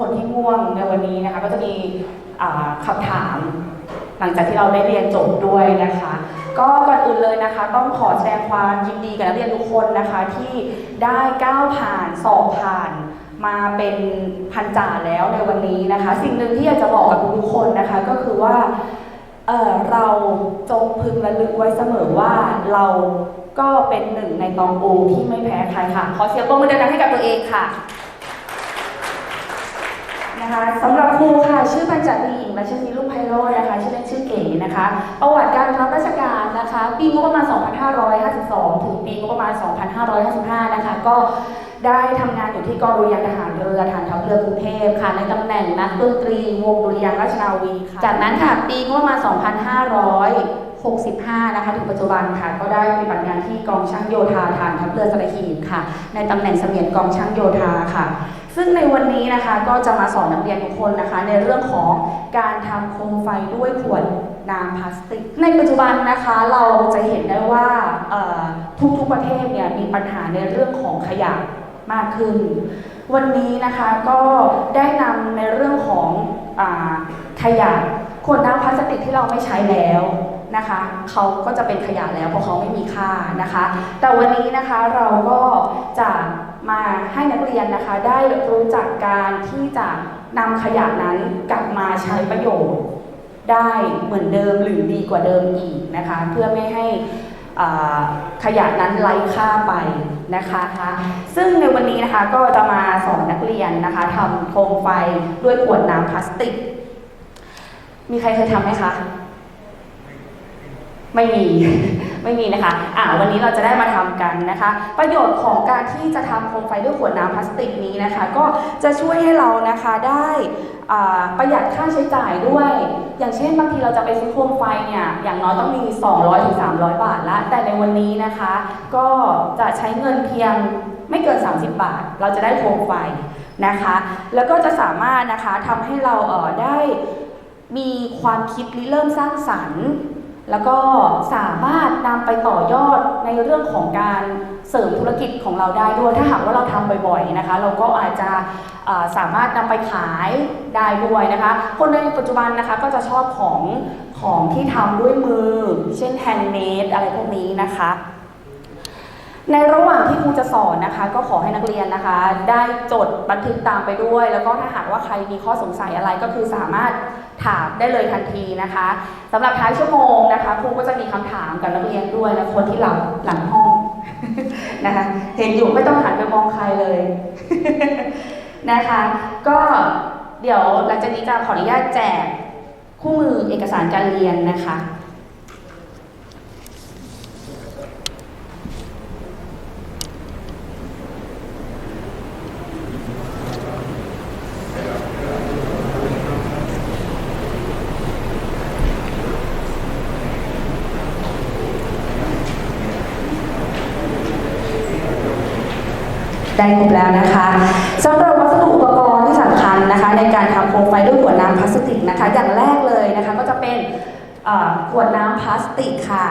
คนที่ง่วงในวันนี้นะคะก็จะมีคำถาม หลังจากที่เราได้เรียนจบด้วยนะคะ ก็ก่อนอื่นเลยนะคะ ต้องขอแสดงความยินดีกับนักเรียนทุกคนนะคะที่ได้ก้าวผ่านสอบผ่านมาเป็นพันจ่าแล้วในวันนี้นะคะ สิ่งหนึ่งที่อยากจะบอกกับทุกคนนะคะก็คือว่าเเราจงพึงระลึกไว้เสมอว่าเราก็เป็นหนึ่งในตองอูที่ไม่แพ้ใครค่ะ ขอเสียงปรบมือดังๆให้กับตัวเองค่ะ นะคะสำหรับครูค่ะชื่อปัญจดีหญิงและชื่อนี้ลูกไพโรจน์นะคะชื่อเล่นชื่อเก๋นะคะประวัติการรับราชการนะคะ ปีงบประมาณ 2552 ถึงปีงบประมาณ 2555 นะคะ ก็ได้ทำงานอยู่ที่กองดุริยางทหารเรือฐานทัพเรือกรุงเทพค่ะ ในตำแหน่งนักดนตรีวงดุริยางราชนาวีค่ะจากนั้นค่ะปีงบประมาณ 2565 นะคะถึงปัจจุบันค่ะ ก็ได้ปฏิบัติงานที่กองช่างโยธาฐานทัพเรือสัตหีบค่ะ ในตำแหน่งเสมียนกองช่างโยธาค่ะ ซึ่งในวันนี้นะคะก็จะมาสอนนักเรียนทุกคนนะคะ ในเรื่องของการทำโคมไฟด้วยขวดน้ำพลาสติก ในปัจจุบันนะคะเราจะเห็นได้ว่าทุกๆประเทศเนี่ยมีปัญหาในเรื่องของขยะมากขึ้น วันนี้นะคะก็ได้นำในเรื่องของอขยะขวดน้ำพลาสติกที่เราไม่ใช้แล้วนะคะเขาก็จะเป็นขยะแล้วเพราะเขาไม่มีค่านะคะ แต่วันนี้นะคะเราก็จะ มาให้นักเรียนนะคะได้รู้จักการที่จะนำขยะนั้นกลับมาใช้ประโยชน์ ได้เหมือนเดิมหรือดีกว่าเดิมอีกนะคะ เพื่อไม่ให้ขยะนั้นไร้ค่าไปนะคะซึ่งในวันนี้นะคะก็จะมาสอนนักเรียนนะคะทำโคมไฟด้วยขวดน้ำพลาสติก มีใครเคยทำไหมคะ ไม่มี ไม่มีนะคะ อ่าวันนี้เราจะได้มาทำกันนะคะ ประโยชน์ของการที่จะทำโคมไฟด้วยขวดน้ำพลาสติกนี้นะคะ ก็จะช่วยให้เรานะคะได้ประหยัดค่าใช้จ่ายด้วย อย่างเช่นบางทีเราจะไปซื้อโคมไฟเนี่ย อย่างน้อยต้องมี 200ถึง300บาทละ แต่ในวันนี้นะคะ ก็จะใช้เงินเพียงไม่เกิน 30 บาท เราจะได้โคมไฟนะคะ แล้วก็จะสามารถนะคะทำให้เราเอ่อได้มีความคิดริเริ่มสร้างสรรค์ แล้วก็สามารถนำไปต่อยอดในเรื่องของการเสริมธุรกิจของเราได้ด้วย ถ้าหากว่าเราทำบ่อยๆนะคะ เราก็อาจจะสามารถนำไปขายได้ด้วยนะคะ คนในปัจจุบันนะคะก็จะชอบของของที่ทำด้วยมือ เช่นแฮนด์เมดอะไรพวกนี้นะคะ ในระหว่างที่ครูจะสอนนะคะ ก็ขอให้นักเรียนนะคะ ได้จดบันทึกตามไปด้วย แล้วก็ถ้าหากว่าใครมีข้อสงสัยอะไรก็คือสามารถถามได้เลยทันทีนะคะสำหรับท้ายชั่วโมงนะคะครูก็จะมีคำถามกับนักเรียนด้วยและคนที่หลังหลังห้องนะคะเห็นอยู่ไม่ต้องหันไปมองใครเลยนะคะ ก็เดี๋ยวหลังจากนี้จะขออนุญาตแจกคู่มือเอกสารการเรียนนะคะ ได้ครบแล้วนะคะสำหรับวัสดุอุปกรณ์ที่สำคัญนะคะ ในการทำโคมไฟด้วยขวดน้ำพลาสติกนะคะ อย่างแรกเลยนะคะก็จะเป็นขวดน้ำพลาสติกค่ะ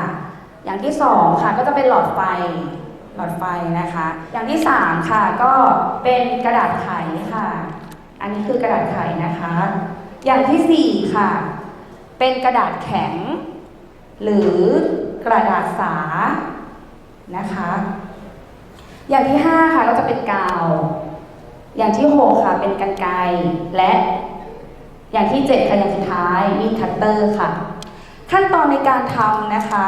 อย่างที่สองค่ะก็จะเป็นหลอดไฟหลอดไฟนะคะ อย่างที่สามค่ะก็เป็นกระดาษไขค่ะ อันนี้คือกระดาษไขนะคะ อย่างที่สี่ค่ะ เป็นกระดาษแข็ง หรือกระดาษสานะคะ อย่างที่ 5 ค่ะก็จะเป็นกาว อย่างที่ 6 ค่ะ เป็นกันไกรและอย่างที่ 7 ค่ะอย่างสุดท้ายมีดคัตเตอร์ค่ะ ขั้นตอนในการทำนะคะ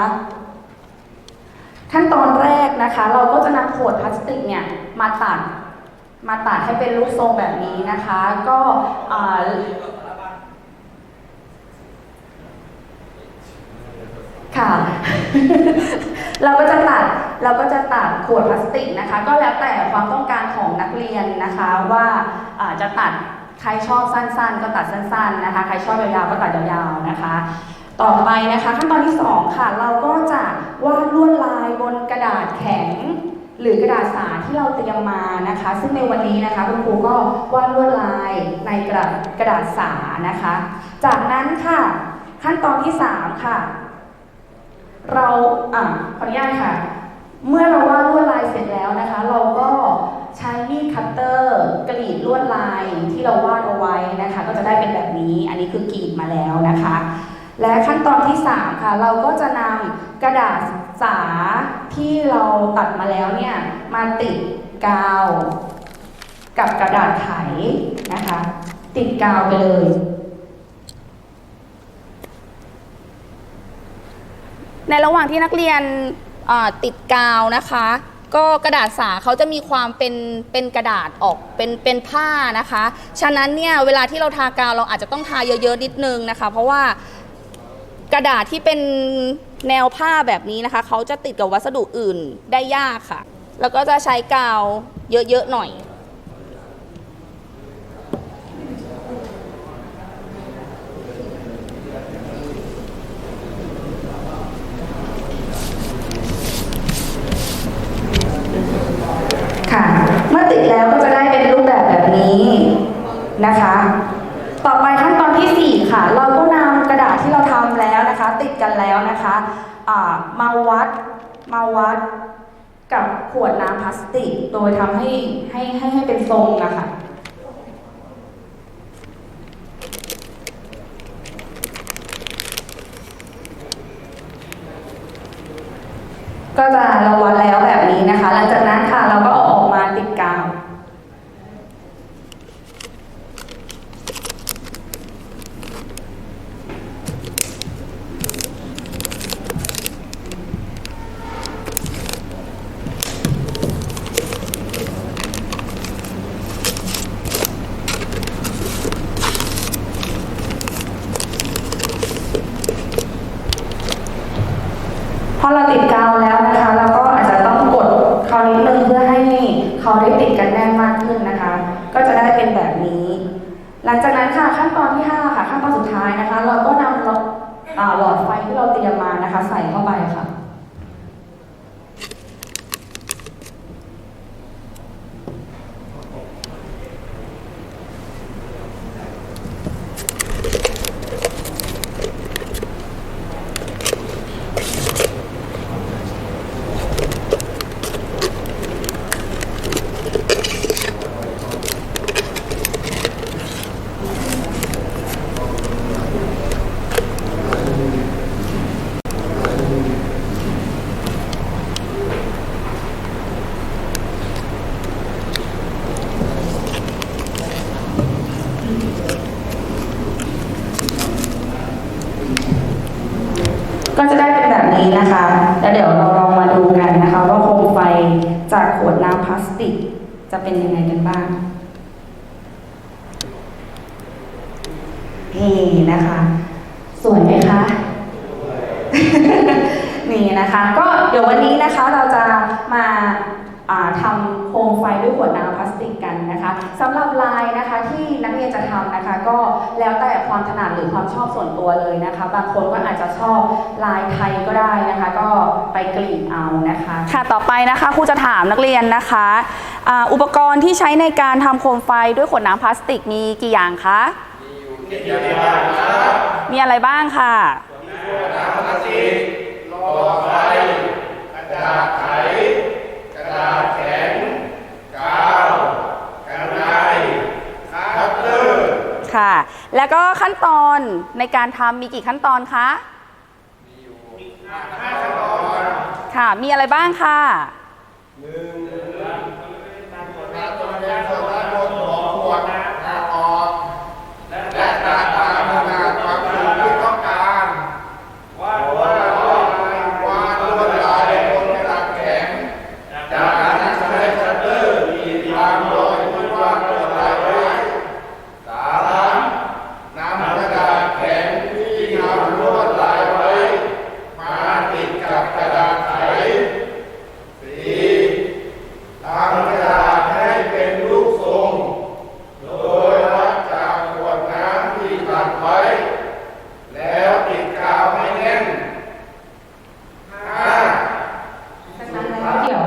ขั้นตอนแรกนะคะ เราก็จะนำขวดพลาสติกเนี่ยมาตัดมาตัดให้เป็นรูปทรงแบบนี้นะคะ ก็ค่ะ เราก็จะตัด เราก็จะตัดขวดพลาสติกนะคะ ก็แล้วแต่ความต้องการของนักเรียนนะคะว่าจะตัดใครชอบสั้นๆ ก็ตัดสั้น ๆนะคะ ใครชอบยาวๆก็ตัดยาวๆนะคะ ต่อไปนะคะขั้นตอนที่สองค่ะ เราก็จะวาดลวดลายบนกระดาษแข็ง หรือกระดาษสาที่เราเตรียมมานะคะ ซึ่งในวันนี้นะคะคุณครูก็วาดลวดลายในกระกระดาษสานะคะ จากนั้นค่ะขั้นตอนที่สามค่ะ เราอะขออนุญาตค่ะ เมื่อเราวาดลวดลายเสร็จแล้วนะคะ เราก็ใช้มีดคัตเตอร์กรีดลวดลายที่เราวาดเอาไว้นะคะ ก็จะได้เป็นแบบนี้ อันนี้คือกรีดมาแล้วนะคะ และขั้นตอนที่ 3 ค่ะ เราก็จะนำกระดาษสาที่เราตัดมาแล้วเนี่ยมาติดกาว กับกระดาษไขนะคะ ติดกาวไปเลยในระหว่างที่นักเรียน อ่าติดกาวนะคะ ก็กระดาษสาเขาจะมีความเป็นเป็นกระดาษออกเป็นเป็นผ้านะคะ ฉะนั้นเนี่ยเวลาที่เราทากาวเราอาจจะต้องทาเยอะๆนิดนึงนะคะ เพราะว่ากระดาษที่เป็นแนวผ้าแบบนี้นะคะ เขาจะติดกับวัสดุอื่นได้ยากค่ะ แล้วก็จะใช้กาวเยอะๆหน่อย ค่ะ เมื่อติดแล้วก็จะได้เป็นรูปแบบแบบนี้นะคะ ต่อไปขั้นตอนที่ 4 ค่ะ เราก็นำกระดาษที่เราทำแล้วนะคะ ติดกันแล้วนะคะอ่ามาวัดมาวัดกับขวดน้ำพลา สติก โดยทำให้ให้ให้ให้เป็นทรงนะคะ ก็จะเราวัดแล้วแบบนี้นะคะ หลังจากนั้นค่ะเราก็เอาออกมาติดกาว พอเราติดกาวแล้วนะคะ เราก็อาจจะต้องกดเขานิดนึงเพื่อให้เขาได้ติดกันแน่นมากขึ้นนะคะ ก็จะได้เป็นแบบนี้ หลังจากนั้นค่ะขั้นตอนที่ 5 ค่ะขั้นตอนสุดท้ายนะคะ เราก็นำหลอ ดอ่าหลอดไฟที่เราเตรียมมานะคะ ใส่เข้าไปค่ะ ก็จะได้เป็นแบบนี้นะคะ แล้วเดี๋ยวเราลองมาดูกันนะคะ ว่าโคมไฟ จากขวดน้ำพลาสติก จะเป็นยังไงกันบ้าง นี่นะคะ สวยไหมคะ นี่นะคะ ก็เดี๋ยววันนี้นะคะเราจะมาทำโคมไฟด้วยขวดน้ำ สติกกันนะคะสำหรับลายนะคะที่นักเรียนจะทำนะคะ ก็แล้วแต่ความถนัดหรือความชอบส่วนตัวเลยนะคะ บางคนก็อาจจะชอบลายไทยก็ได้นะคะ ก็ไปกรีดเอานะคะ ค่ะต่อไปนะคะครูจะถามนักเรียนนะคะอ่าอุปกรณ์ที่ใช้ในการทำโคมไฟด้วยขวดน้ำพลาสติกมีกี่อย่างคะ มีอะไรบ้างค่ะ ค่ะ แล้วก็ขั้นตอนในการทำมีกี่ขั้นตอนคะมีอยู่ห้าขั้นตอนค่ะ มีอะไรบ้างค่ะดังนั้นแล้วเดี๋ยว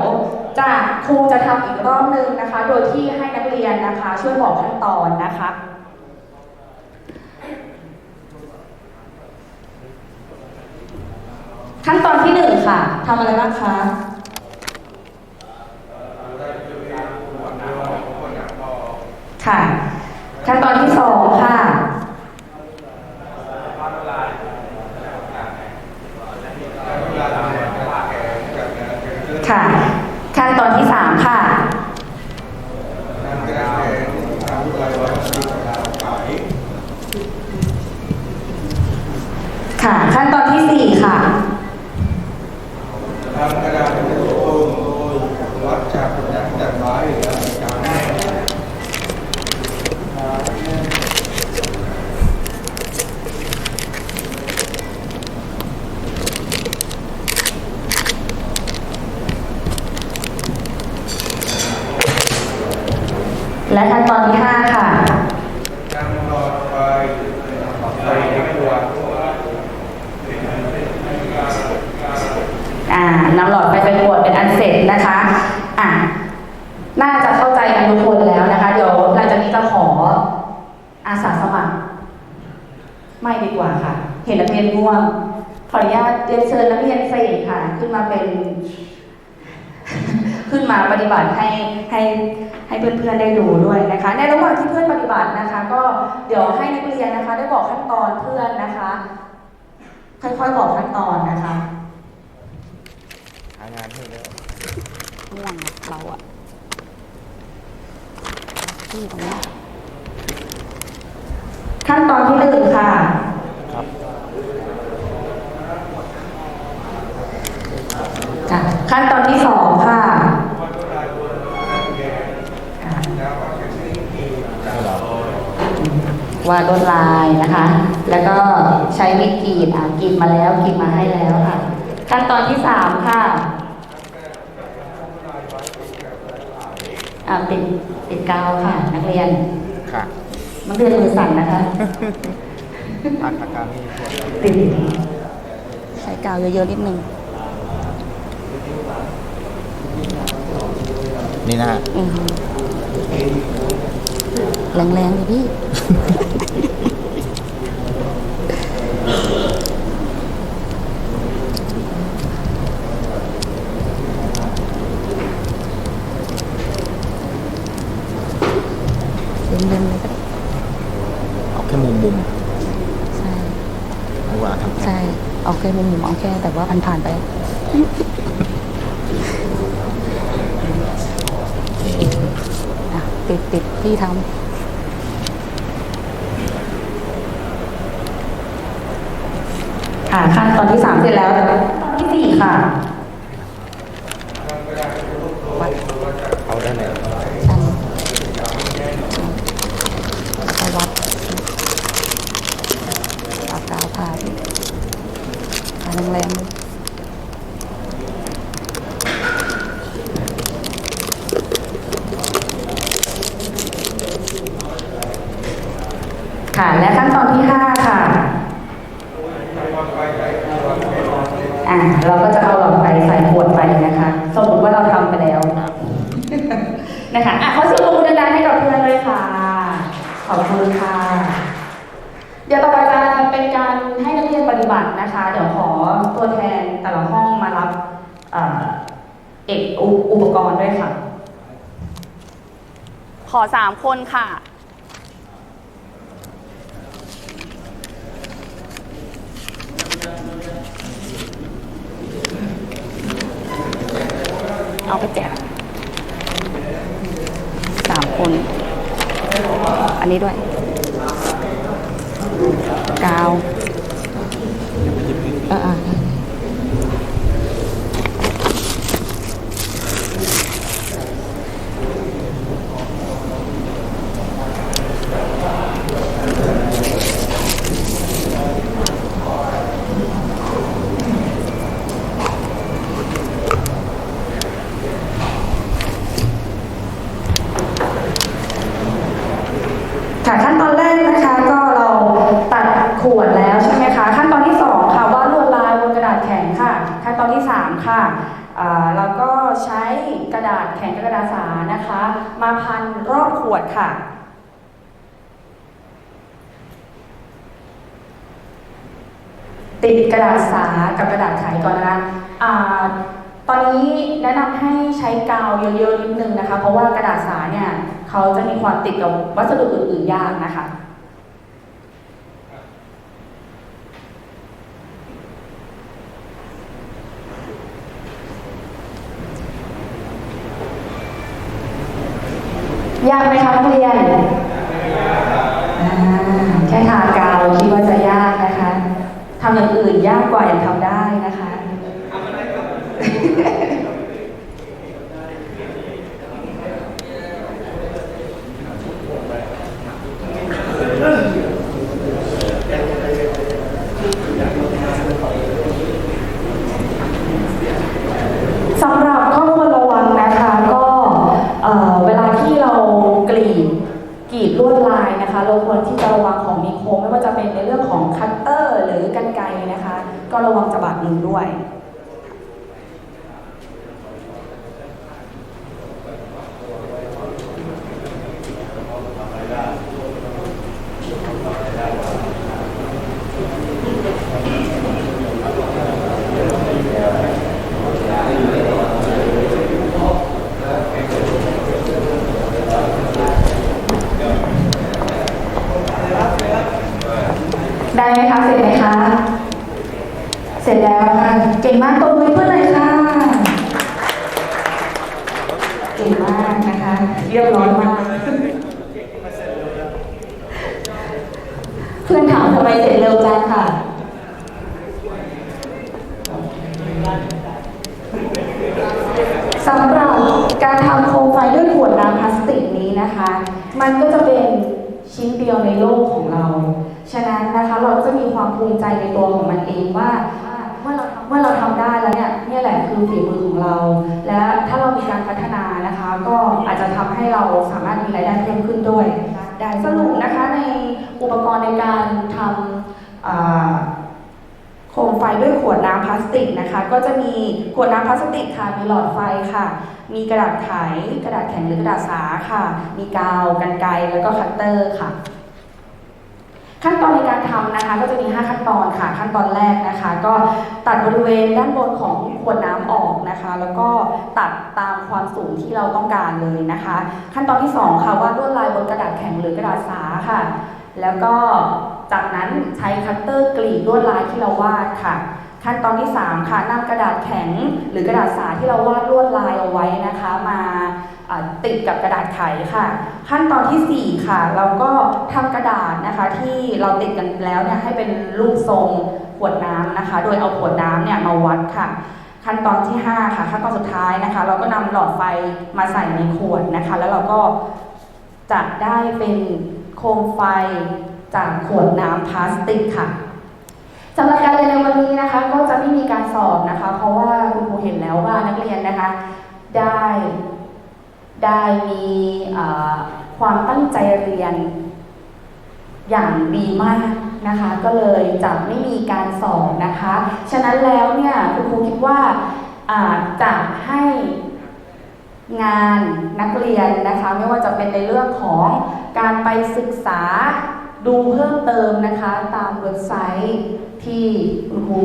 จะครูจะทำอีกรอบนึงนะคะ โดยที่ให้นักเรียนนะคะ ช่วยบอกขั้นตอนนะคะ ขั้นตอนที่หนึ่งค่ะทำอะไรบ้างคะ ว ค่ะ ขั้นตอนที่สองค่ะ ค่ะ ขั้นตอนที่สามค่ะค่ะ ขั้นตอนที่สี่ค่ะ ทำกระดาษเป็นโอ้โหวัดจากจากจากไม้หรือจากแม่ และขั้นตอนที่ห้าค่ะ การนอนไปไปในครัว อ่านำหลอดไฟไปขวดเป็นอันเสร็จนะคะ อ่าน่าจะเข้าใจกันทุกคนแล้วนะคะ เดี๋ยวหลังจากนี้จะขออาสาสมัคร ไม่ดีกว่าค่ะ เห็นนักเรียนง่วง ขออนุญาต เรียนเชิญนักเรียนเศษค่ะ ขึ้นมาเป็น ขึ้นมาปฏิบัติให้ให้ให้เพื่อนๆได้ดูด้วยนะคะ ในระหว่างที่เพื่อนปฏิบัตินะคะ ก็เดี๋ยวให้นักเรียนนะคะ ได้บอกขั้นตอนเพื่อนนะคะ ค่อยๆบอกขั้นตอนนะคะหางานให้แล้วง่วงอะเราอะที่ตรงเนี้ยขั้นตอนที่หนึ่งค่ะ ครับ ค่ะ ขั้นตอนที่สองค่ะค่ะ ให้เรา วาดลวดลายนะคะ แล้วก็ใช้มีดกรีดอะกรีดมาแล้วกรีดมาให้แล้วค่ะ ขั้นตอนที่สามค่ะอ่าติดติดกาวค่ะ นักเรียนค่ะนักเรียนมือสั่นนะคะอาอาการนี้ปวดติดใช้กาวเยอะๆนิดนึงนี่นะฮะอือฮึแรงๆเลยพี่ เล่นๆเลยก็ได้ เอาแค่มุมมุม ใช่ เวลาทำ ใช่ เอาแค่มุมๆเอาแค่แต่ว่าผ่านๆไปอะติดติดพี่ทค่ะขั้นตอนที่สามเสร็จแล้วขั้นตอนที่สี่ค่ะ เอาได้เลยำอันเอาวัดปากกาวพาพี่พา แรงๆเลยค่ะ และขั้นตอนที่ห้าค่ะ อ่าเราก็จะเอาหลอดไฟใส่ขวดไปนะคะ สมมติว่าเราทำไปแล้ว นะคะ อะขอเสียงปรบมือดังๆให้กับเพื่อนเลยค่ะ ขอบคุณค่ะ เดี๋ยวต่อไปจะเป็นการให้นักเรียนปฏิบัตินะคะ เดี๋ยวขอตัวแทนแต่ละห้องมารับเอ่อเอุปกรณ์ด้วยค่ะ ขอสามคนค่ะ เอาไปแจกสามคน อันนี้ด้วย กาว ค่ะขั้นตอนแรกนะคะก็เราตัดขวดแล้วใช่ไหมคะขั้นตอนที่สองค่ะวาดลวดลายบนกระดาษแข็งค่ะ ขั้นตอนที่สามค่ะเราก็ใช้กระดาษแข็งกับกระดาษสานะคะ มาพันรอบขวดค่ะติดกระดาษสากับกระดาษไขก่อนนะคะอ่าตอนนี้แนะนำให้ใช้กาวเยอะๆนิดนึงนะคะ เพราะว่ากระดาษสาเนี่ย เขาจะมีความติดกับวัสดุอื่นๆยากนะคะยากไหมคะนักเรียนอ่าแค่ทากาวคิดว่าจะยากนะคะทำอย่างอื่นยากกว่ายังทำได้นะคะสำหรับข้อควรระวังนะคะก็เอ่อเวลาที่เรากรีดกรีดลวดลายนะ คะเราควรที่จะระวังของมีคมไม่ว่าจะเป็นในเรื่องของคัตเตอร์ หรือกันไกรนะคะ ก็ระวังจะบาดมือด้วย ได้ไหมคะเสร็จไหมคะ เสร็จแล้วค่ะเก่งมากตบมือเพื่อนเลยค่ะเก่งมากนะคะเรียบร้อยมากเพื่อนถามทำไมเสร็จเร็วจังค่ะสำหรับการทำโคมไฟด้วยขวดน้ำพลาสติกนี้นะคะ มันก็จะเป็นชิ้นเดียวในโลกของเรา ฉะนั้นนะคะเราก็จะมีความภูมิใจในตัวของมันเองว่าว่าเราว่าเราทำได้แล้วเนี่ยนี่แหละคือฝีมือของเรา และถ้าเรามีการพัฒนานะคะ ก็อาจจะทำให้เราสามารถมีรายได้เพิ่มขึ้นด้วยได้สรุปนะคะในอุปกรณ์ในการทำโคมไฟด้วยขวดน้ำพลาสติกนะคะ ก็จะมีขวดน้ำพลาสติกค่ะมีหลอดไฟค่ะ มีกระดาษไขกระดาษแข็งหรือกระดาษสาค่ะ มีกาวกันไกรแล้วก็คัตเตอร์ค่ะ ขั้นตอนในการทำนะคะ ก็จะมี 5 ขั้นตอนค่ะ ขั้นตอนแรกนะคะ ก็ตัดบริเวณด้านบนของขวดน้ำออกนะคะ แล้วก็ตัดตามความสูงที่เราต้องการเลยนะคะ ขั้นตอนที่ 2 ค่ะวาดลวดลายบนกระดาษแข็งหรือกระดาษสาค่ะ แล้วก็จากนั้นใช้คัตเตอร์กรีดลวดลายที่เราวาดค่ะ ขั้นตอนที่ 3 ค่ะนำกระดาษแข็ง หรือกระดาษสาที่เราวาดลวดลายเอาไว้นะคะ มา ติดกับกระดาษไขค่ะ ขั้นตอนทีสี่4 ค่ะ เราก็ทำกระดาษนะคะที่เราติดกันแล้วเนี่ยให้เป็นรูปทรงขวดน้ำนะคะ โดยเอาขวดน้ำเนี่ยมาวัดค่ะ ขั้นตอนที่ 5 ค่ะ ขั้นตอนสุดท้ายนะคะ เราก็นำหลอดไฟมาใส่ในขวดนะคะ แล้วเราก็จะได้เป็นโคมไฟจากขวดน้ำพลาสติกค่ะสำหรับการเรียนในวันนี้นะคะ ก็จะไม่มีการสอบนะคะ เพราะว่าคุณครูเห็นแล้วว่านักเรียนนะคะ ได้ ได้มีความตั้งใจเรียนอย่างดีมากนะคะ ก็เลยจะไม่มีการสอบนะคะ ฉะนั้นแล้วเนี่ยคุณครูคิดว่าจะให้งานนักเรียนนะคะ ไม่ว่าจะเป็นในเรื่องของการไปศึกษาดูเพิ่มเติมนะคะ ตามเว็บไซต์ ที่คุณครู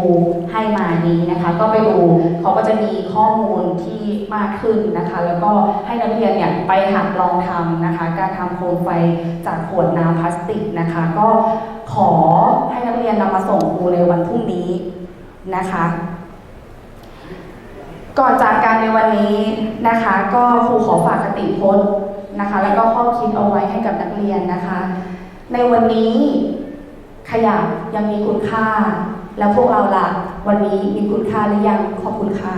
ให้มานี้นะคะ ก็ไปดูเขาก็จะมีข้อมูลที่มากขึ้นนะคะ แล้วก็ให้นักเรียนเนี่ยไปหัดลองทำนะคะ การทำโคมไฟจากขวดน้ำพลาสติกนะคะ ก็ขอให้นักเรียนนำมาส่งครูในวันพรุ่งนี้นะคะ ก่อนจากการในวันนี้นะคะ ก็ครูขอฝากคติพจน์นะคะ แล้วก็ข้อคิดเอาไว้ให้กับนักเรียนนะคะ ในวันนี้ ขยะยังมีคุณค่า แล้วพวกเราล่ะวันนี้มีคุณค่าหรือยังขอบคุณค่ะ